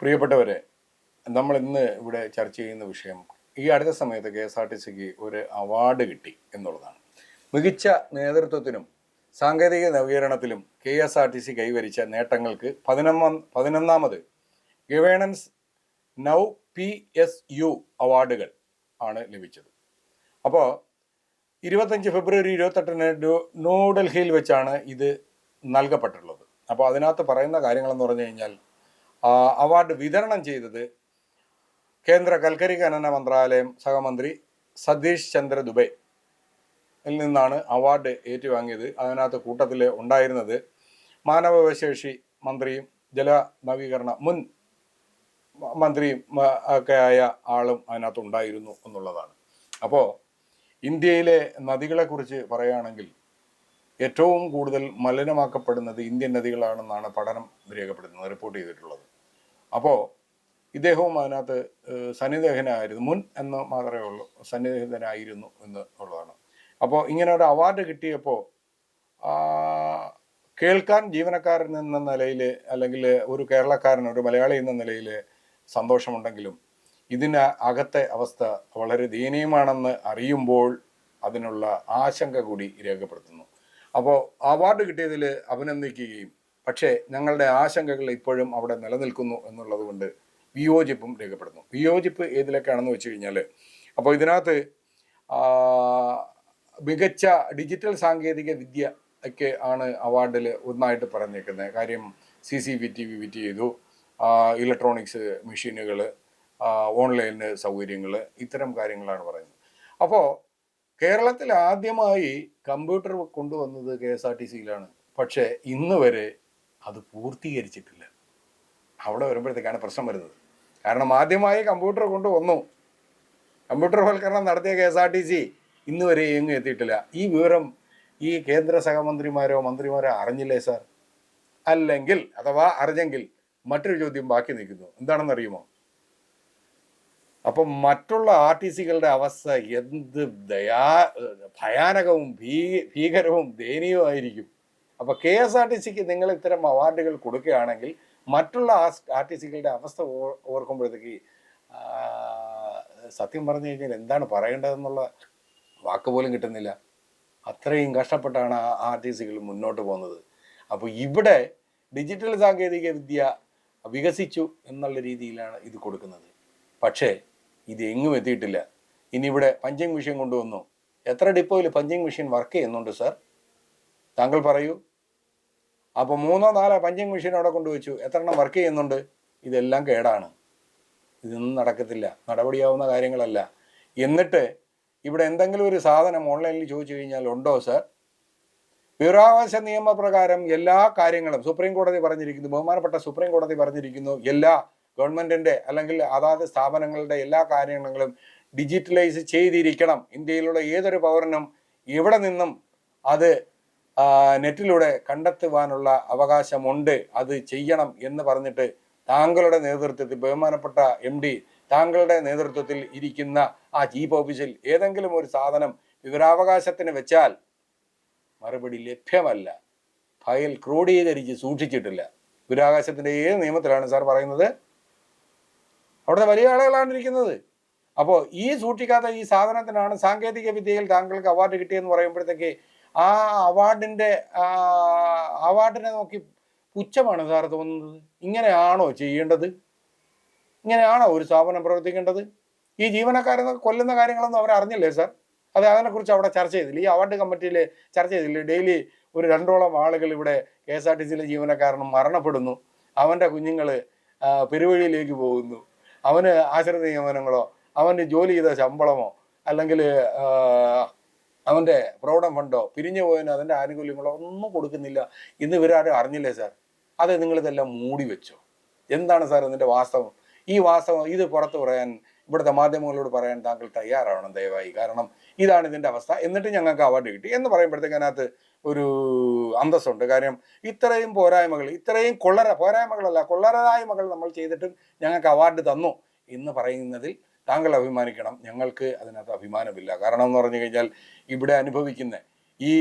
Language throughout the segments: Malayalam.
പ്രിയപ്പെട്ടവരെ നമ്മൾ ഇന്ന് ഇവിടെ ചർച്ച ചെയ്യുന്ന വിഷയം ഈ അടുത്ത സമയത്ത് കെ എസ് ആർ ടി സിക്ക് ഒരു അവാർഡ് കിട്ടി എന്നുള്ളതാണ്. മികച്ച നേതൃത്വത്തിനും സാങ്കേതിക നവീകരണത്തിലും K S R T C കൈവരിച്ച നേട്ടങ്ങൾക്ക് പതിനൊന്നാം പതിനൊന്നാമത് governance now P S U അവാർഡുകൾ ആണ് ലഭിച്ചത്. അപ്പോൾ ഇരുപത്തഞ്ച് ഫെബ്രുവരി ഇരുപത്തെട്ടിന് ന്യൂഡൽഹിയിൽ വെച്ചാണ് ഇത് നൽകപ്പെട്ടിട്ടുള്ളത് അപ്പോൾ അതിനകത്ത് പറയുന്ന കാര്യങ്ങളെന്ന് പറഞ്ഞു കഴിഞ്ഞാൽ അവാർഡ് വിതരണം ചെയ്തത് കേന്ദ്ര കൽക്കരി ഖനന മന്ത്രാലയം സഹമന്ത്രി സതീഷ് ചന്ദ്ര ദുബെ നിന്നാണ് അവാർഡ് ഏറ്റുവാങ്ങിയത്. അതിനകത്ത് കൂട്ടത്തിൽ ഉണ്ടായിരുന്നത് മാനവശേഷി മന്ത്രിയും ജല നവീകരണ മുൻ മന്ത്രിയും ഒക്കെ ആയ ആളും അതിനകത്ത് ഉണ്ടായിരുന്നു എന്നുള്ളതാണ്. അപ്പോൾ ഇന്ത്യയിലെ നദികളെക്കുറിച്ച് പറയുകയാണെങ്കിൽ ഏറ്റവും കൂടുതൽ മലിനമാക്കപ്പെടുന്നത് ഇന്ത്യൻ നദികളാണെന്നാണ് പഠനം രേഖപ്പെടുത്തുന്നത് റിപ്പോർട്ട് ചെയ്തിട്ടുള്ളത്. അപ്പോൾ ഇദ്ദേഹവും അതിനകത്ത് സന്നിധേഹനായിരുന്നു. മുൻ എന്ന് മാത്രമേ ഉള്ളൂ. സന്നിധേഹനായിരുന്നു എന്ന് ഉള്ളതാണ്. അപ്പോൾ ഇങ്ങനെ ഒരു അവാർഡ് കിട്ടിയപ്പോൾ കേൾക്കാൻ ജീവനക്കാരൻ എന്ന നിലയിൽ അല്ലെങ്കിൽ ഒരു കേരളക്കാരൻ ഒരു മലയാളി എന്ന നിലയിൽ സന്തോഷമുണ്ടെങ്കിലും ഇതിന് അകത്തെ അവസ്ഥ വളരെ ദയനീയമാണെന്ന് അറിയുമ്പോൾ അതിനുള്ള ആശങ്ക കൂടി രേഖപ്പെടുത്തുന്നു. അപ്പോൾ അവാർഡ് കിട്ടിയതിൽ അഭിനന്ദിക്കുകയും പക്ഷേ ഞങ്ങളുടെ ആശങ്കകൾ ഇപ്പോഴും അവിടെ നിലനിൽക്കുന്നു എന്നുള്ളത് കൊണ്ട് വിയോജിപ്പും രേഖപ്പെടുന്നു. വിയോജിപ്പ് ഏതിലേക്കാണെന്ന് വെച്ച് കഴിഞ്ഞാൽ അപ്പോൾ ഇതിനകത്ത് മികച്ച ഡിജിറ്റൽ സാങ്കേതിക വിദ്യ ഒക്കെ ആണ് അവാർഡിൽ ഒന്നായിട്ട് പറഞ്ഞേക്കുന്നത്. കാര്യം C C V T V വിറ്റ് ചെയ്തു. ഇലക്ട്രോണിക്സ് മെഷീനുകൾ ഓൺലൈൻ സൗകര്യങ്ങൾ ഇത്തരം കാര്യങ്ങളാണ് പറയുന്നത്. അപ്പോൾ കേരളത്തിൽ ആദ്യമായി കമ്പ്യൂട്ടർ കൊണ്ടുവന്നത് കെ എസ് ആർ ടി സിയിലാണ് പക്ഷേ ഇന്ന് വരെ അത് പൂർത്തീകരിച്ചിട്ടില്ല. അവിടെ വരുമ്പോഴത്തേക്കാണ് പ്രശ്നം വരുന്നത്. കാരണം ആദ്യമായി കമ്പ്യൂട്ടർ കൊണ്ട് വന്നു കമ്പ്യൂട്ടർ വൽക്കരണം നടത്തിയ K S R T C ഇന്ന് വരെ എങ്ങും എത്തിയിട്ടില്ല. ഈ വിവരം ഈ കേന്ദ്ര സഹമന്ത്രിമാരോ മന്ത്രിമാരോ അറിഞ്ഞില്ലേ സാർ? അല്ലെങ്കിൽ അഥവാ അറിഞ്ഞെങ്കിൽ മറ്റൊരു ചോദ്യം ബാക്കി നിൽക്കുന്നു. എന്താണെന്ന് അറിയുമോ അപ്പം മറ്റുള്ള ആർ ടി സികളുടെ അവസ്ഥ എന്ത് ദയാ ഭയാനകവും ഭീ ഭീകരവും ദയനീയവുമായിരിക്കും. അപ്പോൾ കെ എസ് ആർ ടി സിക്ക് നിങ്ങൾ ഇത്തരം അവാർഡുകൾ കൊടുക്കുകയാണെങ്കിൽ മറ്റുള്ള ആർ ടി സികളുടെ അവസ്ഥ ഓർക്കുമ്പോഴത്തേക്ക് സത്യം പറഞ്ഞു കഴിഞ്ഞാൽ എന്താണ് പറയേണ്ടതെന്നുള്ള വാക്ക് പോലും കിട്ടുന്നില്ല. അത്രയും കഷ്ടപ്പെട്ടാണ് ആ ആർ ടി സികൾ മുന്നോട്ട് പോകുന്നത്. അപ്പോൾ ഇവിടെ ഡിജിറ്റൽ സാങ്കേതിക വിദ്യ വികസിച്ചു എന്നുള്ള രീതിയിലാണ് ഇത് കൊടുക്കുന്നത്. പക്ഷേ ഇത് എങ്ങും എത്തിയിട്ടില്ല. ഇനി ഇവിടെ പഞ്ചിങ് മെഷീൻ കൊണ്ടുവന്നു. എത്ര ഡിപ്പോയിൽ പഞ്ചിങ് മെഷീൻ വർക്ക് ചെയ്യുന്നുണ്ട് സാർ? താങ്കൾ പറയൂ. അപ്പോൾ മൂന്നോ നാലോ പഞ്ചിങ് മെഷീൻ അവിടെ കൊണ്ടുവച്ചു. എത്ര എണ്ണം വർക്ക് ചെയ്യുന്നുണ്ട്? ഇതെല്ലാം കേടാണ്. ഇതൊന്നും നടക്കത്തില്ല. നടപടിയാവുന്ന കാര്യങ്ങളല്ല. എന്നിട്ട് ഇവിടെ എന്തെങ്കിലും ഒരു സാധനം ഓൺലൈനിൽ ചോദിച്ചു കഴിഞ്ഞാൽ ഉണ്ടോ സർ? വിവരാവകാശ നിയമപ്രകാരം എല്ലാ കാര്യങ്ങളും സുപ്രീം കോടതി പറഞ്ഞിരിക്കുന്നു ബഹുമാനപ്പെട്ട സുപ്രീം കോടതി പറഞ്ഞിരിക്കുന്നു എല്ലാ ഗവൺമെന്റിന്റെ അല്ലെങ്കിൽ അതാത് സ്ഥാപനങ്ങളുടെ എല്ലാ കാര്യങ്ങളും ഡിജിറ്റലൈസ് ചെയ്തിരിക്കണം. ഇന്ത്യയിലുള്ള ഏതൊരു പൗരനും എവിടെ നിന്നും അത് നെറ്റിലൂടെ കണ്ടെത്തുവാനുള്ള അവകാശമുണ്ട്. അത് ചെയ്യണം എന്ന് പറഞ്ഞിട്ട് താങ്കളുടെ നേതൃത്വത്തിൽ ബഹുമാനപ്പെട്ട എം ഡി താങ്കളുടെ നേതൃത്വത്തിൽ ഇരിക്കുന്ന ആ ചീഫ് ഓഫീസിൽ ഏതെങ്കിലും ഒരു സാധനം വിവരാവകാശത്തിന് വെച്ചാൽ മറുപടി ലഭ്യമല്ല. ഫയൽ ക്രോഡീകരിച്ച് സൂക്ഷിച്ചിട്ടില്ല. വിവരാവകാശത്തിന്റെ ഏത് നിയമത്തിലാണ് സാർ പറയുന്നത്? അവിടുത്തെ വലിയ ആളുകളാണ് ഇരിക്കുന്നത്. അപ്പോൾ ഈ സൂക്ഷിക്കാത്ത ഈ സാധനത്തിനാണ് സാങ്കേതിക വിദ്യയിൽ താങ്കൾക്ക് അവാർഡ് കിട്ടിയെന്ന് പറയുമ്പോഴത്തേക്ക് ആ അവാർഡിന്റെ അവാർഡിനെ നോക്കി പുച്ഛമാണ് സാർ തോന്നുന്നത്. ഇങ്ങനെയാണോ ചെയ്യേണ്ടത്? ഇങ്ങനെയാണോ ഒരു സ്ഥാപനം പ്രവർത്തിക്കേണ്ടത്? ഈ ജീവനക്കാരെ കൊല്ലുന്ന കാര്യങ്ങളൊന്നും അവർ അറിഞ്ഞില്ലേ സാർ? അത് അതിനെക്കുറിച്ച് അവിടെ ചർച്ച ചെയ്തില്ല? ഈ അവാർഡ് കമ്മിറ്റിയിൽ ചർച്ച ചെയ്തില്ല? ഡെയിലി ഒരു രണ്ടോളം ആളുകൾ ഇവിടെ കെ എസ് ആർ ടി സിയിലെ ജീവനക്കാരനും മരണപ്പെടുന്നു. അവന്റെ കുഞ്ഞുങ്ങൾ പെരുവഴിയിലേക്ക് പോകുന്നു. അവന് ആശ്രിത നിയമനങ്ങളോ അവന് ജോലി ചെയ്ത ശമ്പളമോ അല്ലെങ്കിൽ അവന്റെ പ്രൗഢം ഫണ്ടോ പിരിഞ്ഞു പോയതിന് അതിന്റെ ആനുകൂല്യങ്ങളോ ഒന്നും കൊടുക്കുന്നില്ല. ഇന്ന് ഇവരാരും അറിഞ്ഞില്ലേ സാർ? അത് നിങ്ങളിതെല്ലാം മൂടി വെച്ചോ. എന്താണ് സാർ ഇതിന്റെ വാസ്തവം? ഈ വാസ്തവം ഇത് പുറത്ത് പറയാൻ ഇവിടുത്തെ മാധ്യമങ്ങളോട് പറയാൻ താങ്കൾ തയ്യാറാവണം ദയവായി. കാരണം ഇതാണ് ഇതിന്റെ അവസ്ഥ. എന്നിട്ട് ഞങ്ങൾക്ക് അവാർഡ് കിട്ടി എന്ന് പറയുമ്പോഴത്തേക്ക് അതിനകത്ത് ഒരു അന്തസ്സുണ്ട്. കാര്യം ഇത്രയും പോരായ്മകൾ ഇത്രയും കൊള്ളര പോരായ്മകളല്ല കൊള്ളരായ്മകൾ നമ്മൾ ചെയ്തിട്ടും ഞങ്ങൾക്ക് അവാർഡ് തന്നു എന്ന് പറയുന്നതിൽ താങ്കൾ അഭിമാനിക്കണം. ഞങ്ങൾക്ക് അതിനകത്ത് അഭിമാനമില്ല. കാരണം എന്ന് പറഞ്ഞു കഴിഞ്ഞാൽ ഇവിടെ അനുഭവിക്കുന്ന ഈ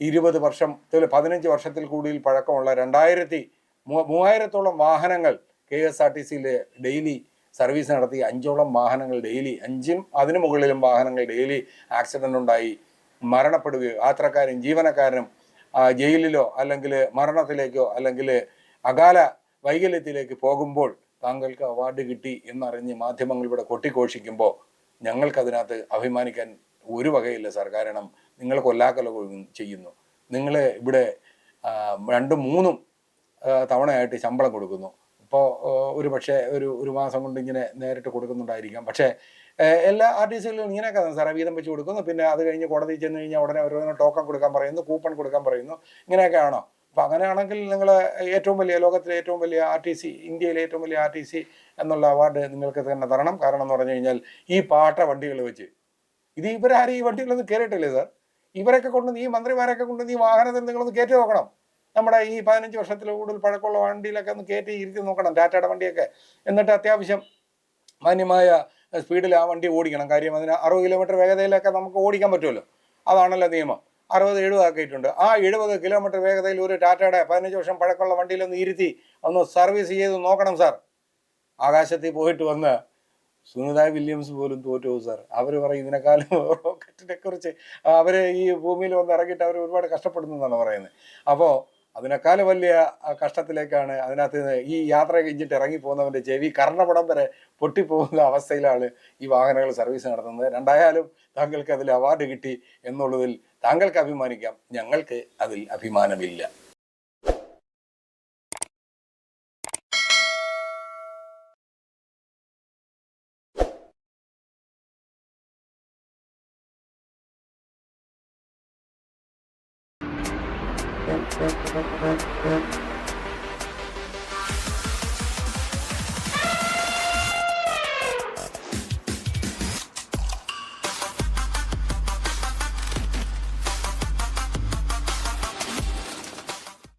ഇരുപത് വർഷം പതിനഞ്ച് വർഷത്തിൽ കൂടുതൽ പഴക്കമുള്ള രണ്ടായിരത്തി മൂവായിരത്തോളം വാഹനങ്ങൾ കെ എസ് ആർ ടി സിയിൽ ഡെയിലി സർവീസ് നടത്തി അഞ്ചോളം വാഹനങ്ങൾ ഡെയിലി അഞ്ചും അതിനു മുകളിലും വാഹനങ്ങൾ ഡെയിലി ആക്സിഡന്റ് ഉണ്ടായി മരണപ്പെടുകയോ യാത്രക്കാരും ജീവനക്കാരനും ജയിലിലോ അല്ലെങ്കിൽ മരണത്തിലേക്കോ അല്ലെങ്കിൽ അകാല വൈകല്യത്തിലേക്ക് പോകുമ്പോൾ താങ്കൾക്ക് അവാർഡ് കിട്ടി എന്നറിഞ്ഞ് മാധ്യമങ്ങൾ ഇവിടെ കൊട്ടിഘോഷിക്കുമ്പോൾ ഞങ്ങൾക്കതിനകത്ത് അഭിമാനിക്കാൻ ഒരു വകയില്ല സാർ. കാരണം നിങ്ങൾ കൊല്ലാക്കല ചെയ്യുന്നു. നിങ്ങൾ ഇവിടെ രണ്ടും മൂന്നും തവണയായിട്ട് ശമ്പളം കൊടുക്കുന്നു. ഇപ്പോൾ ഒരു പക്ഷേ ഒരു ഒരു മാസം കൊണ്ട് ഇങ്ങനെ നേരിട്ട് കൊടുക്കുന്നുണ്ടായിരിക്കാം. പക്ഷേ എല്ലാ ആർ ടി സികളിലും ഇങ്ങനെയൊക്കെ സാർ വീതം വെച്ച് കൊടുക്കുന്നു. പിന്നെ അത് കഴിഞ്ഞ് കോടതി ചെന്ന് കഴിഞ്ഞാൽ ഉടനെ ഓരോന്ന് ടോക്കൺ കൊടുക്കാൻ പറയുന്നു കൂപ്പൺ കൊടുക്കാൻ പറയുന്നു. ഇങ്ങനെയൊക്കെ ആണോ? അപ്പോൾ അങ്ങനെയാണെങ്കിൽ നിങ്ങൾ ഏറ്റവും വലിയ ലോകത്തിലെ ഏറ്റവും വലിയ ആർ ടി സി ഇന്ത്യയിലെ ഏറ്റവും വലിയ ആർ ടി സി എന്നുള്ള അവാർഡ് നിങ്ങൾക്ക് തന്നെ തരണം. കാരണം എന്ന് പറഞ്ഞു കഴിഞ്ഞാൽ ഈ പാട്ട വണ്ടികൾ വെച്ച്. ഇത് ഇവരാരും ഈ വണ്ടികളൊന്നും കയറിയിട്ടില്ലേ സാർ? ഇവരൊക്കെ കൊണ്ട് ഈ മന്ത്രിമാരൊക്കെ കൊണ്ട് ഈ വാഹനത്തിൽ നിങ്ങളൊന്ന് കയറ്റി നോക്കണം. നമ്മുടെ ഈ പതിനഞ്ച് വർഷത്തിൽ കൂടുതൽ പഴക്കമുള്ള വണ്ടിയിലൊക്കെ ഒന്ന് കയറ്റി ഇരുത്തി നോക്കണം ടാറ്റയുടെ വണ്ടിയൊക്കെ. എന്നിട്ട് അത്യാവശ്യം മാന്യമായ സ്പീഡിൽ ആ വണ്ടി ഓടിക്കണം. കാര്യം അതിന് അറുപത് കിലോമീറ്റർ വേഗതയിലൊക്കെ നമുക്ക് ഓടിക്കാൻ പറ്റുമല്ലോ. അതാണല്ലോ നിയമം. അറുപത് എഴുപത് ആക്കിയിട്ടുണ്ട് ആ എഴുപത് കിലോമീറ്റർ വേഗതയിൽ ഒരു ടാറ്റയുടെ പതിനഞ്ച് വർഷം പഴക്കമുള്ള വണ്ടിയിലൊന്ന് ഇരുത്തി ഒന്ന് സർവീസ് ചെയ്ത് നോക്കണം സാർ ആകാശത്തിൽ പോയിട്ട് വന്ന് സുനിത വില്യംസ് പോലും തോറ്റു സാർ അവർ പറയും ഇതിനെക്കാളും റോക്കറ്റിനെ കുറിച്ച് അവർ ഈ ഭൂമിയിൽ വന്ന് ഇറങ്ങിയിട്ട് അവർ ഒരുപാട് കഷ്ടപ്പെടുന്നു എന്നാണ് പറയുന്നത്. അപ്പോൾ അതിനേക്കാളും വലിയ കഷ്ടത്തിലേക്കാണ് അതിനകത്ത് ഈ യാത്ര കഴിഞ്ഞിട്ട് ഇറങ്ങി പോകുന്നവന്റെ ചെവി കർണപടം വരെ പൊട്ടിപ്പോകുന്ന അവസ്ഥയിലാണ് ഈ വാഹനങ്ങൾ സർവീസ് നടത്തുന്നത്. രണ്ടായാലും താങ്കൾക്ക് അതിൽ അവാർഡ് കിട്ടി എന്നുള്ളതിൽ താങ്കൾക്ക് അഭിമാനിക്കാം. ഞങ്ങൾക്ക് അതിൽ അഭിമാനമില്ല. Thank you.